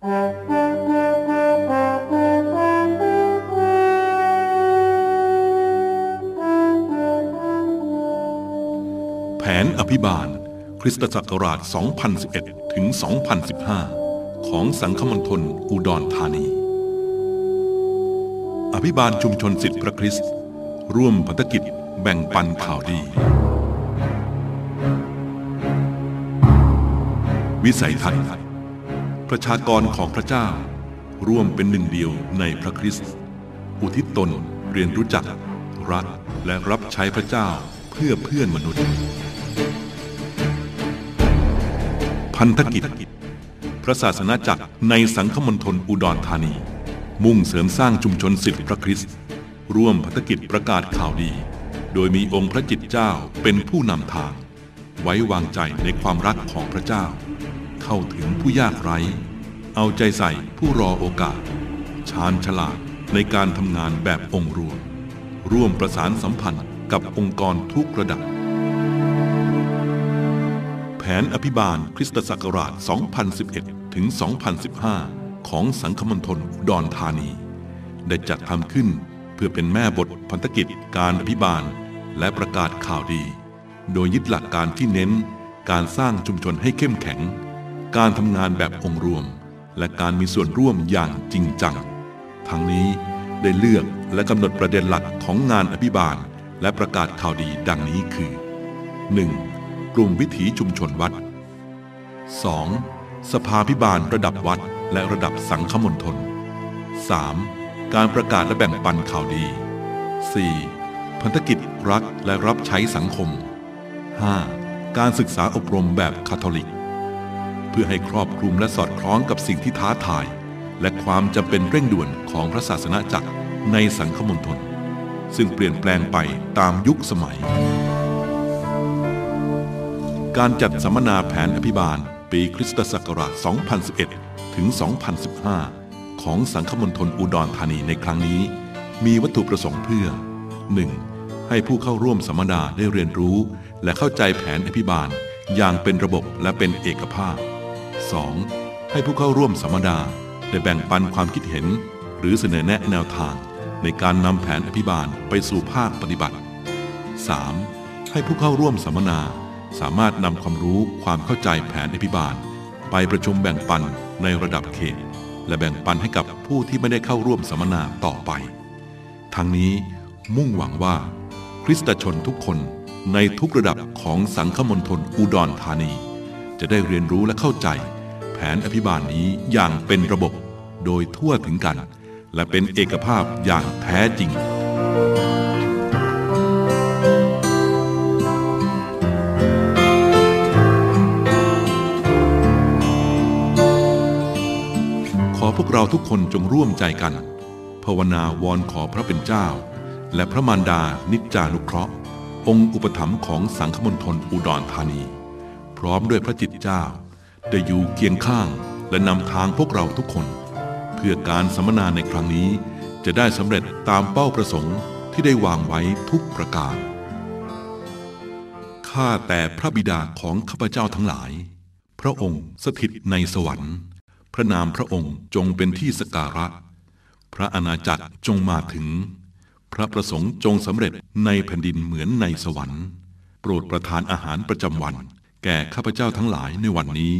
แผนอภิบาล คริสตศักราช 2011 ถึง 2015 ของสังคมณฑลอุดรธานี อภิบาลชุมชนสิทธิพระคริสต์ร่วมพันธกิจแบ่งปันข่าวดี วิสัยทัศน์ ประชากรของพระเจ้า ร่วมเป็นหนึ่งเดียวในพระคริสต์ อุทิศตนเรียนรู้จัก รักและรับใช้พระเจ้าเพื่อเพื่อนมนุษย์ พันธกิจ พระศาสนาจักรในสังคมณฑลอุดรธานี มุ่งเสริมสร้างชุมชนสิทธิพระคริสต์ ร่วมพันธกิจประกาศข่าวดี โดยมีองค์พระจิตเจ้าเป็นผู้นำทาง ไว้วางใจในความรักของพระเจ้า เข้าถึงผู้ยากไร้ เอาใจใส่ผู้รอโอกาส ชาญฉลาดในการทำงานแบบองค์รวม ร่วมประสานสัมพันธ์กับองค์กรทุกระดับ แผนอภิบาลคริสตศักราช 2011 ถึง 2015 ของสังคมณฑลอุดรธานี ได้จัดทำขึ้นเพื่อเป็นแม่บทพันธกิจการอภิบาลและประกาศข่าวดี โดยยึดหลักการที่เน้นการสร้างชุมชนให้เข้มแข็ง การทำงานแบบองค์รวม และการมีส่วนร่วมอย่างจริงจัง ทั้งนี้ได้เลือกและกำหนดประเด็นหลักของงานอภิบาล และประกาศข่าวดีดังนี้คือ 1. กลุ่มวิถีชุมชนวัด 2. สภาพิบาลระดับวัดและระดับสังฆมณฑล 3. การประกาศและแบ่งปันข่าวดี 4. พันธกิจรักและรับใช้สังคม 5. การศึกษาอบรมแบบคาทอลิก เพื่อให้ครอบคลุมและสอดคล้องกับสิ่งที่ท้าทาย และความจำเป็นเร่งด่วนของพระศาสนาจักรในสังคมณฑลซึ่งเปลี่ยนแปลงไปตามยุคสมัย การจัดสัมมนาแผนอภิบาล ปีคริสตศักราช 2011 ถึง 2015 ของสังคมณฑลอุดรธานีในครั้งนี้ มีวัตถุประสงค์เพื่อ 1. ให้ผู้เข้าร่วมสัมมนาได้เรียนรู้ และเข้าใจแผนอภิบาลอย่างเป็นระบบและเป็นเอกภาพ 2. ให้ผู้เข้าร่วมสัมมนาได้แบ่งปันความคิดเห็น หรือเสนอแนะแนวทาง ในการนำแผนอภิบาลไปสู่ภาคปฏิบัติ 3. ให้ผู้เข้าร่วมสัมมนา สามารถนำความรู้ความเข้าใจแผนอภิบาล ไปประชุมแบ่งปันในระดับเขต และแบ่งปันให้กับผู้ที่ไม่ได้เข้าร่วมสัมมนาต่อไป ทั้งนี้มุ่งหวังว่า คริสตชนทุกคนในทุกระดับของสังคมณฑลอุดรธานี จะได้เรียนรู้และเข้าใจ ผนอภิบาลนี้อย่างเป็นระบบโดยทั่วถึงกัน และเป็นเอกภาพอย่างแท้จริง ขอพวกเราทุกคนจงร่วมใจกัน ภาวนาวอนขอพระเป็นเจ้า และพระมารดานิจจานุเคราะห์ องค์อุปถัมภ์ของสังคมณฑลอุดรธานี พร้อมด้วยพระจิตเจ้า ได้อยู่เคียงข้างและนำทางพวกเราทุกคน เพื่อการสัมมนาในครั้งนี้จะได้สำเร็จตามเป้าประสงค์ที่ได้วางไว้ทุกประการ ข้าแต่พระบิดาของข้าพเจ้าทั้งหลาย พระองค์สถิตในสวรรค์ พระนามพระองค์จงเป็นที่สการะ พระอาณาจักรจงมาถึง พระประสงค์จงสำเร็จในแผ่นดินเหมือนในสวรรค์ โปรดประทานอาหารประจำวัน แก่ข้าพเจ้าทั้งหลายในวันนี้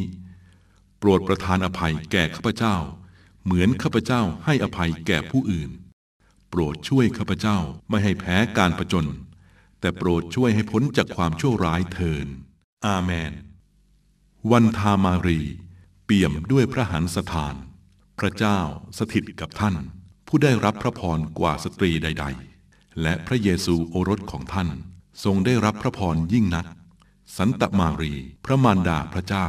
โปรดประทานอภัยแก่ข้าพเจ้า เหมือนข้าพเจ้าให้อภัยแก่ผู้อื่น โปรดช่วยข้าพเจ้าไม่ให้แพ้การประจน แต่โปรดช่วยให้พ้นจากความชั่วร้ายเทิน อาเมน วันทามารี เปี่ยมด้วยพระหันสถาน พระเจ้าสถิตกับท่าน ผู้ได้รับพระพรกว่าสตรีใด ๆ และพระเยซูโอรสของท่านทรงได้รับพระพรยิ่งนัก สันตมารี พระมารดาพระเจ้า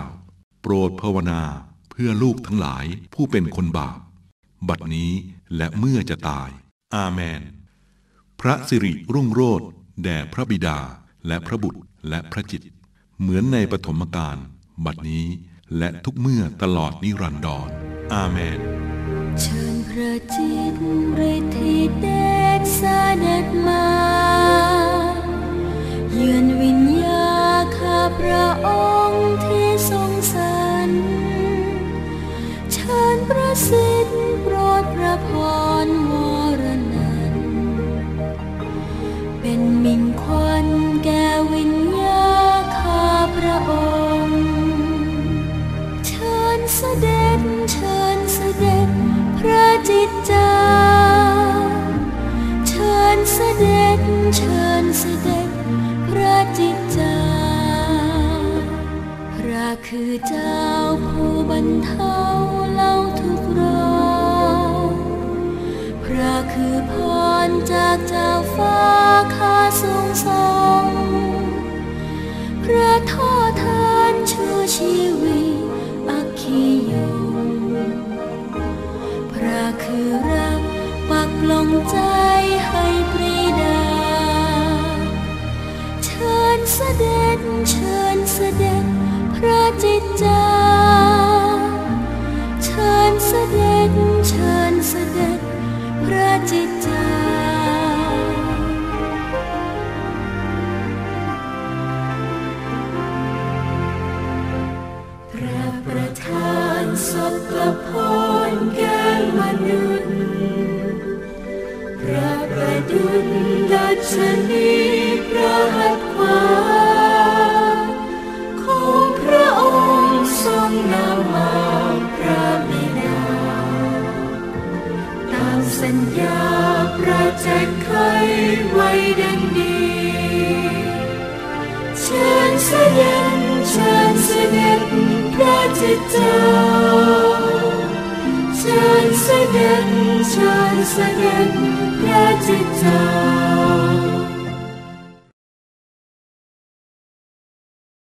โปรดภาวนาเพื่อลูกทั้งหลายผู้เป็นคนบาป บัดนี้และเมื่อจะตาย อาเมน พระสิริรุ่งโรจน์แด่พระบิดาและพระบุตรและพระจิต เหมือนในปฐมกาลบัดนี้และทุกเมื่อตลอดนิรันดรอาเมน เชิญพระจิตฤทธิเดชเสด็จมา เยือนวิญ ญ คือเจ้าผู้บรรเทาเล่าทุกข์ร้อนพระคือพรจากเจ้าฟ้าข้าสูงส่งพระทอทานชูชีว จิตจพระประธานสบกับพรแก้วมนุษย์ พระประดุจดัชนี ญญาประจักษ์ไขไว้ดังนี้เชิญเสด็จเชิญเสด็จพระจิตเจ้าเชิญเสด็จเชิญเสด็จพระจิตเจ้า